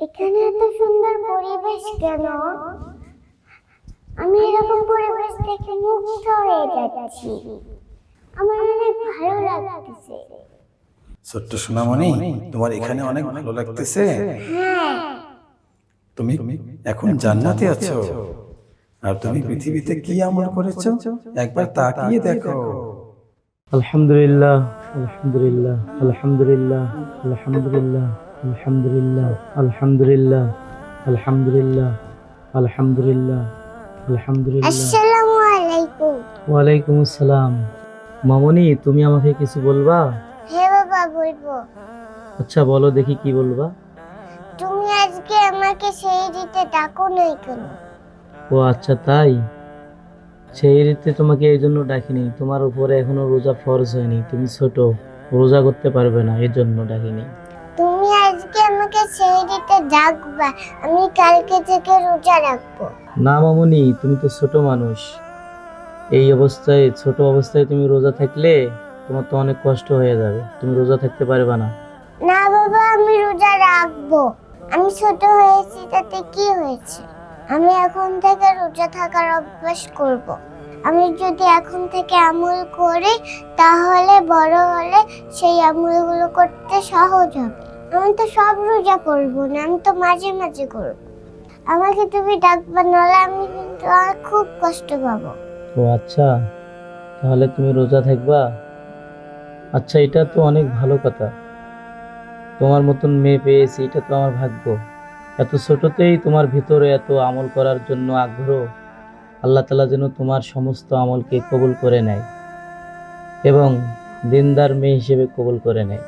এখানে এত সুন্দর পরিবেশ কেন? আমি এরকম পরিবেশ দেখে মুগ্ধ হয়ে যাচ্ছি। আমার অনেক ভালো লাগতেছে। ছোট্ট সোনামণি তোমার এখানে অনেক ভালো লাগতেছে? হ্যাঁ। তুমি এখন জান্নাতে আছো। আর তুমি পৃথিবীতে কি আমল করেছ? একবার তাকিয়ে দেখো। আলহামদুলিল্লাহ আলহামদুলিল্লাহ আলহামদুলিল্লাহ আলহামদুলিল্লাহ। আলহামদুলিল্লাহ আলহামদুলিল্লাহ আলহামদুলিল্লাহ আলহামদুলিল্লাহ আলহামদুলিল্লাহ। আসসালামু আলাইকুম। ওয়ালাইকুম আসসালাম। মামনি তুমি আমাকে কিছু বলবা? হ্যাঁ বাবা বলব। আচ্ছা বলো দেখি কি বলবা। তুমি আজকে আমাকে সেই দিতে ডাকো নাই কেন ও আচ্ছা তাই? সেই রীতি তোমাকে এই জন্য ডাকিনি। তোমার উপরে এখনও রোজা ফরজ হয়নি। তুমি ছোট রোজা করতে পারবে না এই জন্য ডাকিনি। তুমি আজকে আমাকে সেই দিতে ডাকবা আমি কালকে থেকে রোজা রাখব। না মামনি তুমি তো ছোট মানুষ। এই অবস্থায় ছোট অবস্থায় তুমি রোজা থাকলে তোমার তো অনেক কষ্ট হয়ে যাবে। তুমি রোজা থাকতে পারবে না। না বাবা আমি রোজা রাখব। আমি ছোট হয়েছি তাতে কি হয়েছে? আমি এখন থেকে রোজা থাকার অভ্যাস করব। আমি যদি এখন থেকে আমল করি তাহলে বড় হলে সেই আমলগুলো করতে সহজ হবে। আমি তো সব রোজা করব না, আমি তো মাঝে মাঝে করব। আমাকে তুমি ডাকবা, নাহলে আমি কিন্তু খুব কষ্ট পাবো। ও আচ্ছা তাহলে তুমি রোজা থাকবা? আচ্ছা এটা তো অনেক ভালো কথা। তোমার মতন মেয়ে পেয়েছি, এটা তো আমার ভাগ্য। এত ছোটতেই তোমার ভিতরে এত আমল করার জন্য আগ্রহ। আল্লাহ তালা যেন তোমার সমস্ত আমলকে কবুল করে নেয় এবং দিনদার মেয়ে হিসেবে কবুল করে নেয়।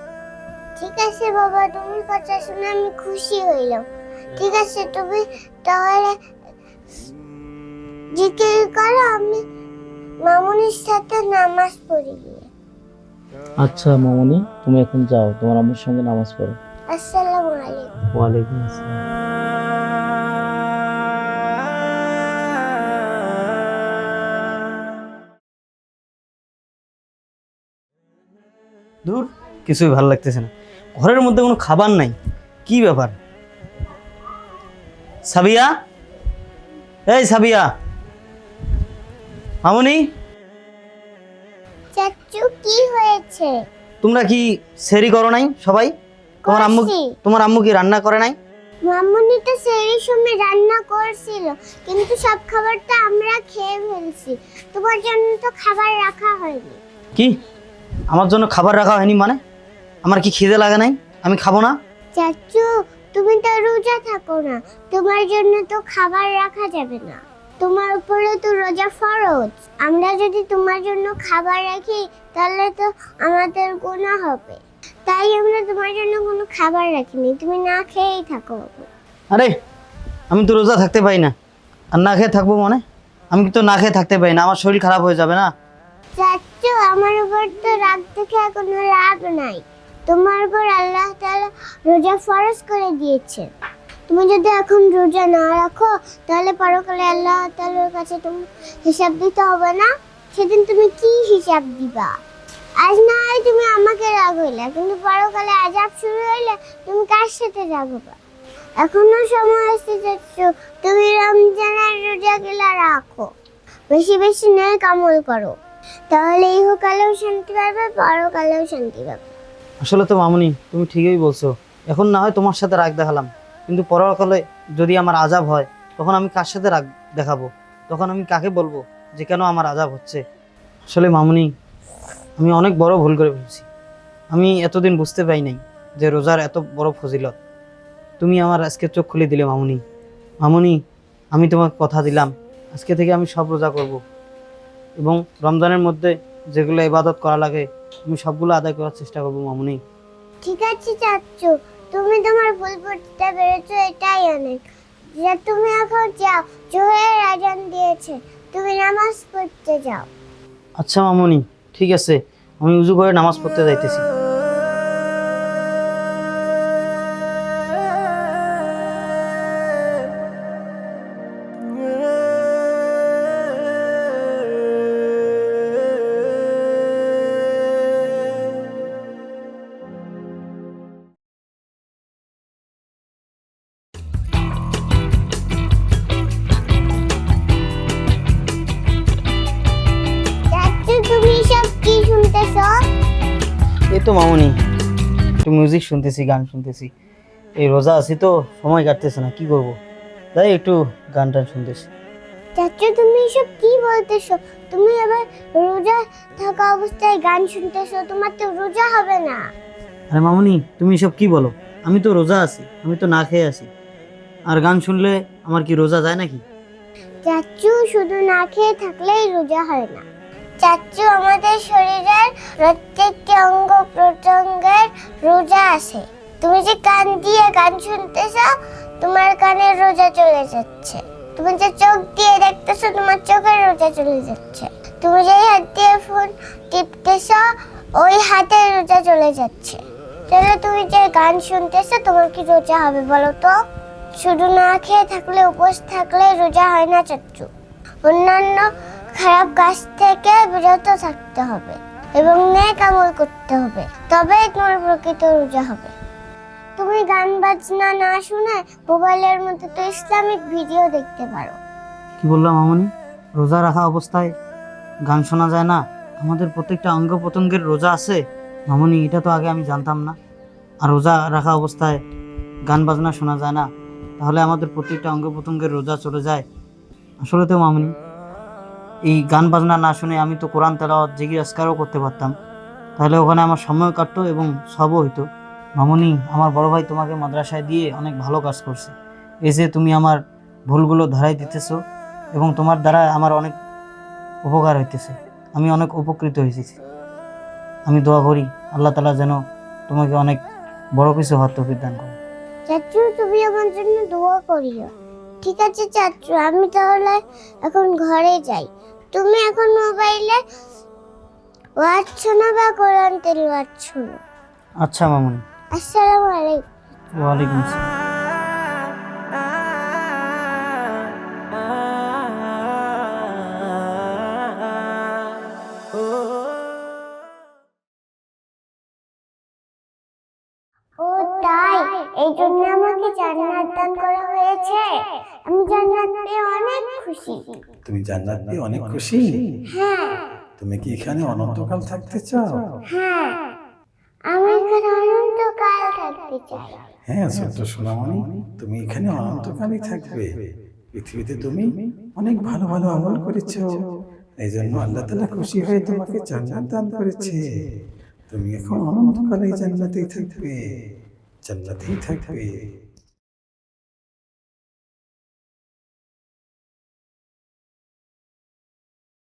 আছে বাবা তুমি কথা শুনে আমি খুশি হইলাম। ঠিক আছে তুমি তাহলে জিকির করো আমি মামুনির সাথে নামাজ পড়ি গিয়ে। আচ্ছা মামনি তুমি এখন যাও তোমার আম্মুর সঙ্গে নামাজ পড়ো। আসসালামু আলাইকুম। ওয়ালাইকুম আসসালাম। দূর কিছুই ভালো লাগতেছে না। ঘরের মধ্যে কোনো খাবার নাই। কি ব্যাপার? সাবিয়া? এই সাবিয়া। মামনি? চাচু কি হয়েছে? তোমরা কি সেরি করো নাই সবাই? তোমার আম্মু করছি। তোমার আম্মু কি রান্না করে নাই? মামুনি তো সেই সময় রান্না করছিল কিন্তু সব খাবারটা আমরা খেয়ে ফেলছি। তোমার জন্য তো খাবার রাখা হয়নি। কি? আমার জন্য খাবার রাখা হয়নি মানে? আমার কি খিদে লাগে নাই? আমি খাব না? চাচু তুমি তো রোজা থাকো না। তোমার জন্য তো খাবার রাখা যাবে না। তোমার উপরে তো রোজা ফরজ। আমরা যদি তোমার জন্য খাবার রাখি তাহলে তো আমাদের গুনাহ হবে। তাই আমরা তোমার জন্য কোনো খাবার রাখিনি। তুমি না খেয়েই থাকো। আরে আমি তো রোজা থাকতে পারি না। আর না খেয়ে থাকব মানে? আমি তো না খেয়ে থাকতে পারি না। আমার শরীর খারাপ হয়ে যাবে না? চাচু আমার উপর তো রাগ দেখে কোনো রাগ নাই। তোমার উপর আল্লাহ তাআলা রোজা ফরজ করে দিয়েছে তুমি যদি এখন রোজা না রাখো, তাহলে পরকালে আল্লাহ তাআলার কাছে তুমি হিসাব দিতে হবে না। সেদিন তুমি কি হিসাব দিবা? আজ না হয় তুমি আমাকে রাগ হইলে, কিন্তু পরকালে আজাব শুরু হইলে তুমি কার সাথে রাগবা এখনও সময় আছে চাচু তুমি রমজানের রোজাগুলা রাখো। বেশি বেশি নেয় কামল করো। তাহলে ইহকালেও শান্তি পাবে, পরকালেও শান্তি পাবে। আসলে তো মামুনি, তুমি ঠিকই বলছো। এখন না হয় তোমার সাথে রাগ দেখালাম। কিন্তু পরকালে যদি আমার আজাব হয়, তখন আমি কার সাথে রাগ দেখাবো? তখন আমি কাকে বলব যে কেন আমার আজাব হচ্ছে? আসলে মামুনি, আমি অনেক বড় ভুল করে ফেলছি। আমি এতদিন বুঝতে পাই নাই যে রোজার এত বড় ফজিলত। তুমি আমার আজকে চোখ খুলে দিলে মামুনি। মামুনি, আমি তোমাকে কথা দিলাম। আজকে থেকে আমি সব রোজা করব। এবং রমজানের মধ্যে যেগুলো ইবাদত করা লাগে আমি সবগুলো আদায় করার চেষ্টা করব মামুনি। ঠিক আছে চাচ্চু। তুমি তোমার ভুল বুঝতে পেরেছ এটাই অনেক। যে তুমি এখন যাও জোহরের আজান দিয়েছে। তুমি নামাজ পড়তে যাও। আচ্ছা মামুনি ঠিক আছে। আমি উজু করে নামাজ পড়তে যাইতেছি। এই তো মামনি একটু মিউজিক শুনতেছি গান শুনতেছি। এই রোজা আছি তো সময় কাটতেছে না কি করব? তাই একটু গান টান শুনতেছি। চাচু তুমি এসব কি বলতেছো? তুমি আবার রোজা থাকা অবস্থায় গান শুনতেছো তোমার তো রোজা হবে না। আরে মামুনি তুমি এসব কি বলো? আমি তো রোজা আছি আমি তো না খেয়ে আছি। আর গান শুনলে আমার কি রোজা যায় নাকি? চাচু শুধু না খেয়ে থাকলেই রোজা হয় না। চাচু আমাদের শরীরের প্রত্যেকটি অঙ্গ প্রত্যঙ্গের রোজা আছে। তুমি যে কান দিয়ে গান শুনতেছো, তোমার কানের রোজা চলে যাচ্ছে। তুমি যে চোখ দিয়ে দেখতেছো, তোমার চোখের রোজা চলে যাচ্ছে। তুমি যে হাত দিয়ে ফোন টিপতেছো, ওই হাতের রোজা চলে যাচ্ছে। তাহলে তুমি যে গান শুনতেছো, তোমার কি রোজা হবে বলো তো? শুধু না খেয়ে থাকলে, উপোস থাকলে রোজা হয় না চাচ্চু অন্যান্য খারাপ কাজ থেকে বিরত থাকতে হবে এবং নেক আমল করতে হবে। তবে তোমার প্রকৃত রোজা হবে। তুমি গান, বাজনা না শুনে মোবাইলের মধ্যে তো ইসলামিক ভিডিও দেখতে পারো। কি বললাম মামনি? রোজা রাখা অবস্থায় গান শোনা যায় না? আমাদের প্রত্যেকটা অঙ্গ প্রত্যঙ্গের রোজা আছে? মামনি, এটা তো আগে আমি জানতাম না। আর রোজা রাখা অবস্থায় গান, বাজনা শোনা যায় না? তাহলে আমাদের প্রত্যেকটা অঙ্গ প্রত্যঙ্গের রোজা চলে যায়। আসলে তো মামুনি এই গান বাজনা না শুনে আমি তো কোরআন তেলাওয়াত জিগি আসকারও করতে পারতাম। তাহলে ওখানে আমার সময় কাটতো এবং সবও হইতো। মামুনি, আমার বড় ভাই তোমাকে মাদ্রাসায় দিয়ে অনেক ভালো কাজ করছে। এই যে তুমি আমার ভুলগুলো ধরাই দিতেছো এবং তোমার দ্বারা আমার অনেক উপকার হইতেছে। আমি অনেক উপকৃত হয়েছি আমি দোয়া করি আল্লাহ তালা যেন তোমাকে অনেক বড় কিছু হওয়ার তৌফিক দান করে চাচু, তুমি আমার জন্য দোয়া করিও। ঠিক আছে চাচু, আমি তাহলে এখন ঘরে যাই। তুমি এখন মোবাইলে ওয়াচ্ছ না বা কোরআন তেলাওয়াত শোনো? আচ্ছা মামুনি। আসসালামু আলাইকুম। ওয়ালাইকুম আসসালাম। আমি জান্নাত পেয়ে অনেক খুশি। তুমি জান্নাত পেয়ে অনেক খুশি? হ্যাঁ। তুমি কি এখানে অনন্তকাল থাকতে চাও? হ্যাঁ। আমি এখানে অনন্তকাল থাকতে চাই। হ্যাঁ ছোট্ট সোনামণি তুমি এখানে অনন্তকালই থাকবে। পৃথিবীতে তুমি অনেক ভালো ভালো আমল করেছ। এই জন্য আল্লাহ তালা খুশি হয়ে তোমাকে জান্নাত দান করেছে। তুমি এখন অনন্তকালে জান্নাতেই থাকবে। জান্নাতেই থাকবে।